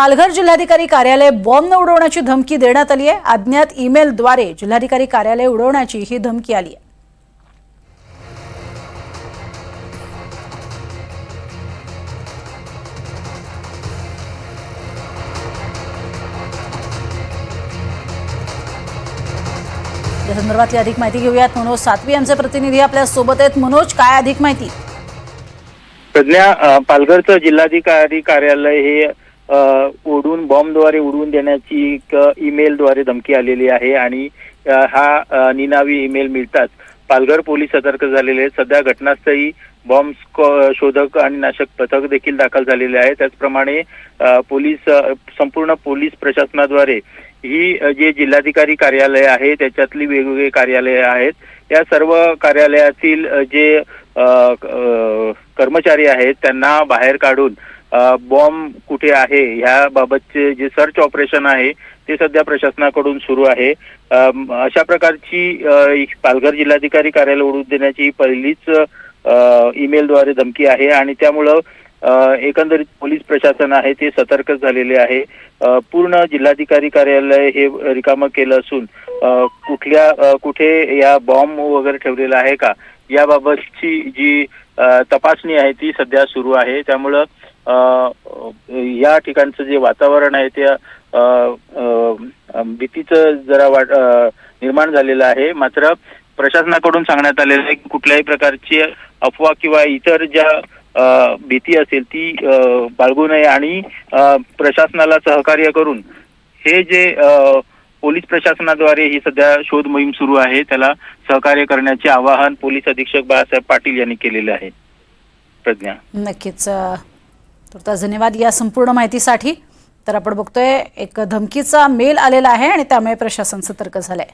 पालघर जिल्हाधिकारी कार्यालय बॉम्बने उडवण्याची धमकी देण्यात आली आहे. अज्ञात ईमेलद्वारे जिल्हाधिकारी कार्यालय उडवण्याची ही धमकी आली आहे. या संदर्भातली अधिक माहिती घेऊयात. मनोज सातवी आमचे प्रतिनिधी आपल्यासोबत आहेत. मनोज काय अधिक माहिती? प्रज्ञा पालघरचं जिल्हाधिकारी कार्यालय हे उडून बॉम्बद्वारे उडवून देण्याची एक ईमेलद्वारे धमकी आलेली आहे आणि हा निनावी ईमेल मिळताच. पालघर पोलीस सतर्क झालेले आहेत. सध्या घटनास्थळी बॉम्ब शोधक आणि नाशक पथक देखील दाखल झालेले आहे. त्याचप्रमाणे पोलीस संपूर्ण पोलीस प्रशासनाद्वारे ही जे जिल्हाधिकारी कार्यालय आहे त्याच्यातली वेगवेगळे कार्यालय आहेत. या सर्व कार्यालयातील जे कर्मचारी आहेत त्यांना बाहेर काढून बॉम्ब कुठे आहे? ह्या बाबतचे जे सर्च ऑपरेशन आहे ते सध्या प्रशासनाकडून सुरू आहे. अशा प्रकारची पालघर जिल्हाधिकारी कार्यालय उडवून देण्याची ही पहिलीच ईमेलद्वारे धमकी आहे आणि त्यामुळं एकंदरीत पोलीस प्रशासन आहे ते सतर्क झालेले आहे. पूर्ण जिल्हाधिकारी कार्यालय हे रिकामं केलं असून कुठल्या कुठे या बॉम्ब वगैरे ठेवलेला आहे का? याबाबतची जी तपासणी आहे ती सध्या सुरू आहे. त्यामुळं या ठिकाणचं जे वातावरण आहे त्या भीतीचं जरा वाट निर्माण झालेलं आहे. मात्र प्रशासनाकडून सांगण्यात आलेलं आहे की कुठल्याही प्रकारची अफवा किंवा इतर ज्या भीती असेल ती बाळगू नये आणि प्रशासनाला सहकार्य करून हे जे पोलीस प्रशासनाद्वारे ही सध्या शोध मोहीम सुरू आहे त्याला सहकार्य करण्याचे आवाहन पोलीस अधीक्षक बाळासाहेब पाटील यांनी केलेले आहे. प्रज्ञा. नक्कीच तुर्तास धन्यवाद या संपूर्ण माहितीसाठी. तर आपण बघतोय एक धमकीचा मेल आलेला आहे आणि त्यामुळे प्रशासन सतर्क झालंय.